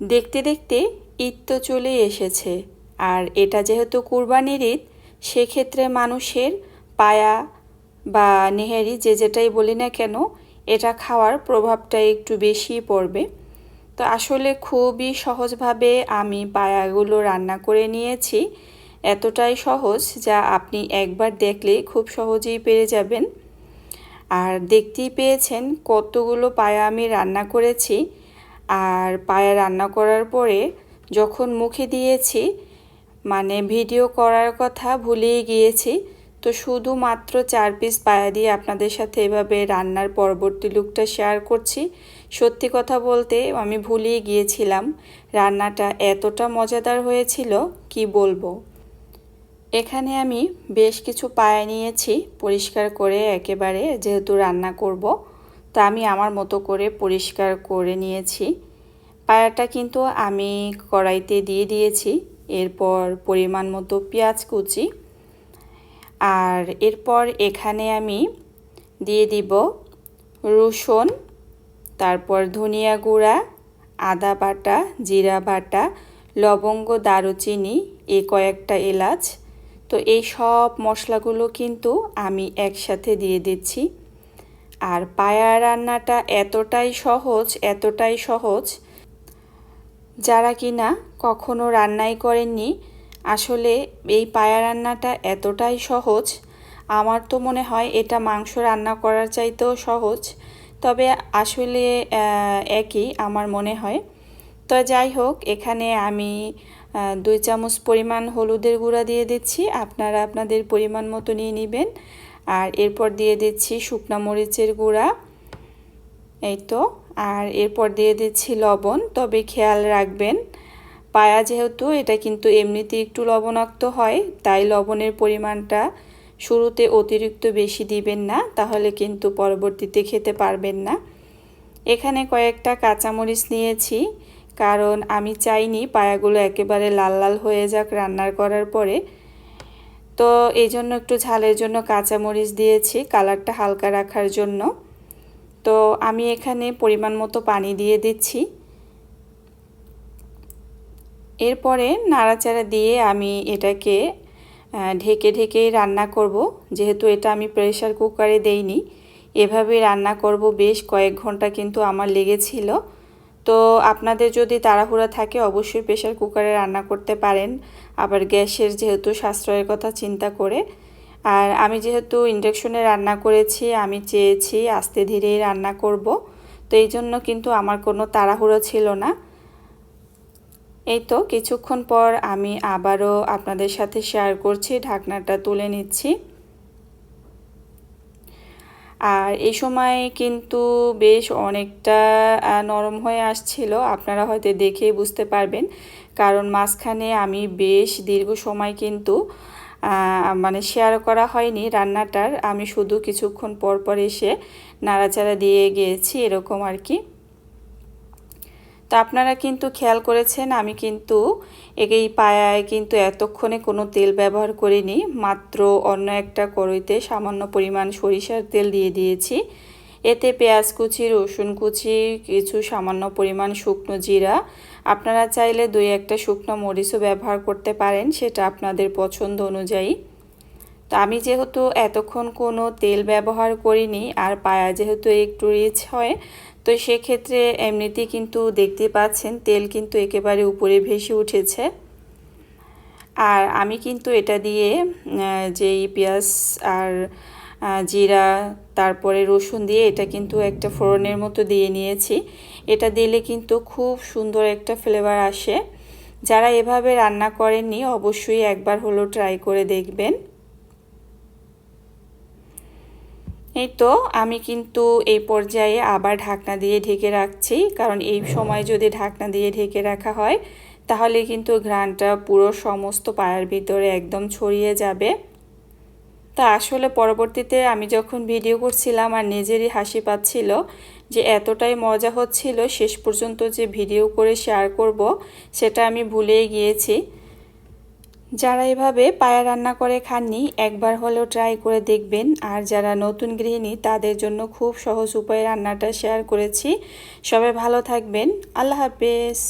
দেখতে দেখতে ঈদ তো চলেই এসেছে। আর এটা যেহেতু কুরবানির ঈদ, সেক্ষেত্রে মানুষের পায়া বা নেহেরি যে যেটাই বলি না কেন, এটা খাওয়ার প্রভাবটা একটু বেশি পড়বে। তো আসলে খুবই সহজভাবে আমি পায়াগুলো রান্না করে নিয়েছি। এতটাই সহজ যা আপনি একবার দেখলে খুব সহজেই পেরে যাবেন। আর দেখতেই পেয়েছেন কতগুলো পায়া আমি রান্না করেছি। আর পায়া রান্না করার পরে যখন মুখে দিয়েছি মানে ভিডিও করার কথা ভুলেই গিয়েছি, তো শুধুমাত্র চার পিস পায়া দিয়ে আপনাদের সাথে এভাবে রান্নার পরবর্তী লুকটা শেয়ার করছি। সত্যি কথা বলতে আমি ভুলিয়ে গিয়েছিলাম রান্নাটা এতটা মজাদার হয়েছিল, কি বলব? এখানে আমি বেশ কিছু পায়া নিয়েছি, পরিষ্কার করে একেবারে যেহেতু রান্না করব। তা আমি আমার মতো করে পরিষ্কার করে নিয়েছি। পায়াটা কিন্তু আমি কড়াইতে দিয়ে দিয়েছি, এরপর পরিমাণ মতো পেঁয়াজ কুচি। আর এরপর এখানে আমি দিয়ে দিব রসুন, তারপর ধনিয়া গুঁড়া, আদা বাটা, জিরা বাটা, লবঙ্গ, দারুচিনি, এ কয়েকটা এলাচ। তো এই সব মশলাগুলো কিন্তু আমি একসাথে দিয়ে দিচ্ছি। আর পায়া রান্নাটা এতটাই সহজ এতটাই সহজ, যারা কিনা কখনো রান্নাই করেননি, আসলে এই পায়া রান্নাটা এতটাই সহজ। আমার তো মনে হয় এটা মাংস রান্না করার চাইতেও সহজ। তবে আসলে একই আমার মনে হয়। তো যাই হোক, এখানে আমি দুই চামচ পরিমাণ হলুদের গুঁড়া দিয়ে দিচ্ছি। আপনারা আপনাদের পরিমাণ মতো নিয়ে নেবেন। আর এরপর দিয়ে দিচ্ছি শুকনা মরিচের গুঁড়া, এই তো। আর এরপর দিয়ে দিচ্ছি লবণ, তবে খেয়াল রাখবেন, পায়া যেহেতু, এটা কিন্তু এমনিতে একটু লবণাক্ত হয়, তাই লবণের পরিমাণটা শুরুতে অতিরিক্ত বেশি দিবেন না, তাহলে কিন্তু পরবর্তীতে খেতে পারবেন না। এখানে কয়েকটা কাঁচামরিচ নিয়েছি, কারণ আমি চাইনি পায়াগুলো একেবারে লাল লাল হয়ে যাক রান্নার করার পরে। তো এই জন্য একটু ঝালের জন্য কাঁচামরিচ দিয়েছি, কালারটা হালকা রাখার জন্য। তো আমি এখানে পরিমাণ মতো পানি দিয়ে দিচ্ছি। এরপরে নাড়াচাড়া দিয়ে আমি এটাকে ঢেকে ঢেকেই রান্না করব। যেহেতু এটা আমি প্রেশার কুকারে দেইনি, এভাবে রান্না করব বেশ কয়েক ঘণ্টা কিন্তু আমার লেগেছিল। তো আপনাদের যদি তাড়াহুড়া থাকে, অবশ্যই প্রেশার কুকারে রান্না করতে পারেন। আবার গ্যাসের যেহেতু সাশ্রয়ের কথা চিন্তা করে। আর আমি যেহেতু ইন্ডাকশনে রান্না করেছি, আমি চেয়েছি আস্তে ধীরেই রান্না করব। তো এই জন্য কিন্তু আমার কোনো তাড়াহুড়ো ছিল না। এই তো কিছুক্ষণ পর আমি আবারও আপনাদের সাথে শেয়ার করছি, ঢাকনাটা তুলে নিচ্ছি। আর এই সময় কিন্তু বেশ অনেকটা নরম হয়ে আসছিল। আপনারা হয়তো দেখে বুঝতে পারবেন। কারণ মাঝখানে আমি বেশ দীর্ঘ সময় কিন্তু মানে শেয়ার করা হয়নি রান্নাটার। আমি শুধু কিছুক্ষণ পর পর এসে নাড়াচাড়া দিয়ে গিয়েছি, এরকম আর কি। তো আপনারা কিন্তু খেয়াল করেছেন, আমি কিন্তু এই পায়ায় কিন্তু এতক্ষণে কোনো তেল ব্যবহার করিনি, মাত্র অন্য একটা কড়ইতে সামান্য পরিমাণ সরিষার তেল দিয়ে দিয়েছি। এতে পেঁয়াজ কুচি, রসুন কুচি, কিছু সামান্য পরিমাণ শুকনো জিরা, আপনারা চাইলে দুই একটা শুকনো মরিচও ব্যবহার করতে পারেন, সেটা আপনাদের পছন্দ অনুযায়ী। আমি যেহেতু এতক্ষণ কোনো তেল ব্যবহার করিনি আর পায়া যেহেতু একটু রিচ হয়, তো সেক্ষেত্রে এমনিতেই কিন্তু দেখতে পাচ্ছেন তেল কিন্তু একেবারে উপরে ভেসে উঠেছে। আর আমি কিন্তু এটা দিয়ে যেই পেঁয়াজ আর জিরা, তারপরে রসুন দিয়ে এটা কিন্তু একটা ফোড়নের মতো দিয়ে নিয়েছি। এটা দিলে কিন্তু খুব সুন্দর একটা ফ্লেভার আসে। যারা এভাবে রান্না করেননি অবশ্যই একবার হলো ট্রাই করে দেখবেন। এই তো আমি কিন্তু এই পর্যায়ে আবার ঢাকনা দিয়ে ঢেকে রাখছি। কারণ এই সময় যদি ঢাকনা দিয়ে ঢেকে রাখা হয়, তাহলে কিন্তু ঘ্রাণটা পুরো সমস্ত পায়ের ভিতরে একদম ছড়িয়ে যাবে। তা আসলে পরবর্তীতে আমি যখন ভিডিও করছিলাম আর নিজেরই হাসি পাচ্ছিল যে এতটাই মজা হচ্ছিল, শেষ পর্যন্ত যে ভিডিও করে শেয়ার করব, সেটা আমি ভুলেই গিয়েছি। যারা এভাবে পায়া রান্না করে খাননি, একবার হলেও ট্রাই করে দেখবেন। আর যারা নতুন গৃহিণী, তাদের জন্য খুব সহজ উপায়ে রান্নাটা শেয়ার করেছি। সবাই ভালো থাকবেন। আল্লাহ হাফেজ।